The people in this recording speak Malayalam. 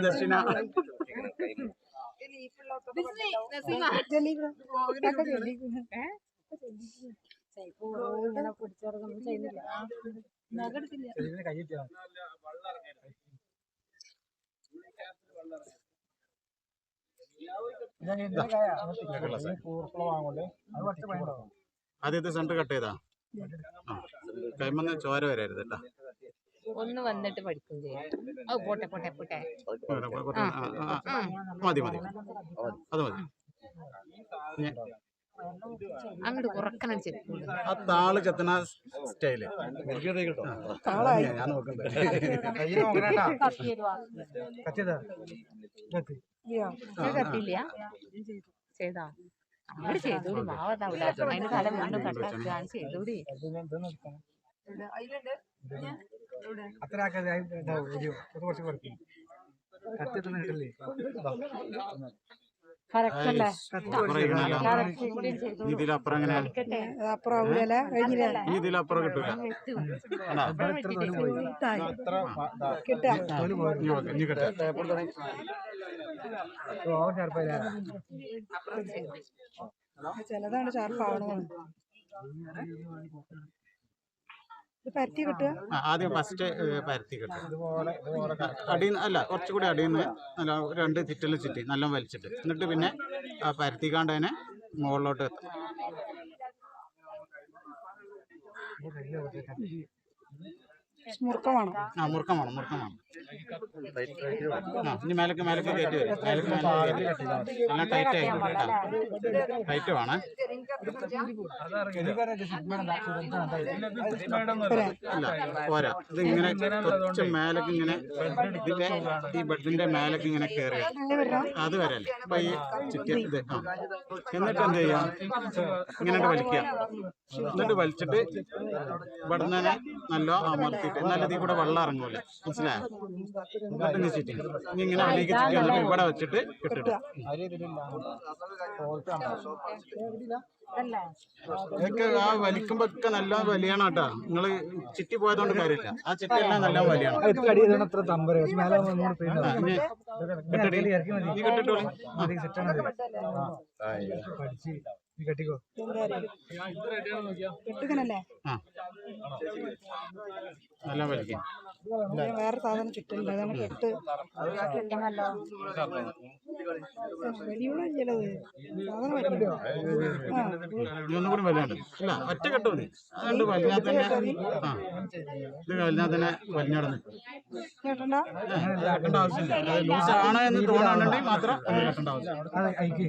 ദക്ഷിണ ആദ്യത്തെ സെന്റർ കട്ട് ചെയ്താ? കൈമന്ന് ചോര വരരുത് കേട്ടാ. ഒന്ന് വന്നിട്ട് പഠിക്കും ചെയ്യാം. ഓ പോട്ടെ പോട്ടെ പോട്ടെ. മതി മതി അത് മതി. അങ്ങോട്ട് കുറക്കണം ആ താൾ ചെത്തണ സ്റ്റൈൽ. ഞാൻ നോക്കണ്ടേ. കത്തില്ല ചെയ്താ? അങ്ങോട്ട് ചെയ്തൂടി മാവതാവില്ല അതിന് തല വീണ്ടും കട്ടാക്കുകയാണ് ചെയ്തൂടി. അത്ര ആക്കാതെ കുറച്ച് കുറയ്ക്കും കിട്ടില്ലേ ഇതിലപ്പുറം കിട്ടൂല. ചിലതാണ് ഷാർപ്പാവണതാണ് പരത്തി കിട്ടുക? ആദ്യം ഫസ്റ്റ് പരത്തി കിട്ടും അടിയിൽ അല്ല കുറച്ചുകൂടി അടിയിൽ നിന്ന് നല്ല രണ്ട് തിറ്റൽ ചുറ്റി നല്ല വലിച്ചിട്ട്. എന്നിട്ട് പിന്നെ ആ പരത്തിക്കാണ്ട് തന്നെ മുകളിലോട്ട് എത്തും. വേണം. ആ മുറുക്കം വേണം മുറുക്കം വേണം. ആ ഇനി മേലക്ക് മേലക്ക് കയറ്റി വരും. മേലക്ക് മേലക്ക് കയറ്റി വരും. എല്ലാം ടൈറ്റ് ആയിരിക്കും കേട്ടോ ടൈറ്റ് വേണേ. ഇല്ല പോരാ. ഇത് ഇങ്ങനെ കുറച്ച് മേലൊക്കെ ഇങ്ങനെ ഇതിന്റെ ഈ ബെഡിന്റെ മേലൊക്കെ ഇങ്ങനെ കയറി അത് വരല്ലേ അപ്പൊ ഈ ചിക്കൻ ഇത് എന്നിട്ട് എന്ത് ചെയ്യാം? ഇങ്ങനെ വലിക്കുക. എന്നിട്ട് വലിച്ചിട്ട് ഇവിടെ തന്നെ നല്ല അമർത്തിയിട്ട് എന്നാലും ഇതിൽ കൂടെ വെള്ളം ഇറങ്ങൂല മനസ്സിലായോ? എന്നിട്ട് ഇങ്ങനെ ഇവിടെ വെച്ചിട്ട് കെട്ടിട്ട് ഇതൊക്കെ ആ വലിക്കുമ്പോ ഒക്കെ നല്ല വലിയാണ് കേട്ടോ. നിങ്ങൾ ചിറ്റി പോയതുകൊണ്ട് കാര്യമില്ല. ആ ചിറ്റി എല്ലാം നല്ല വലിയാണ്. നീ കെട്ടിട്ടോളി കെട്ടിക്കോ. കിട്ടുകണല്ലേ ആ. നല്ല വലിക്കും വേറെ സാധനം അതാണ് കെട്ട്. സാധനം വലിയ. വലിയുണ്ട് ഇല്ല ഒറ്റ കെട്ട് മതി. അതുകൊണ്ട് വലിഞ്ഞാൽ തന്നെ ആ. ഇത് വലിഞ്ഞാൽ തന്നെ വലിഞ്ഞടന്ന്. കേട്ടണ്ട. ആവശ്യമില്ല. ലൂസ് ആണ് എന്ന് തോന്നാണെങ്കിൽ മാത്രം കെട്ടേണ്ട ആവശ്യം അത്. അയക്ക്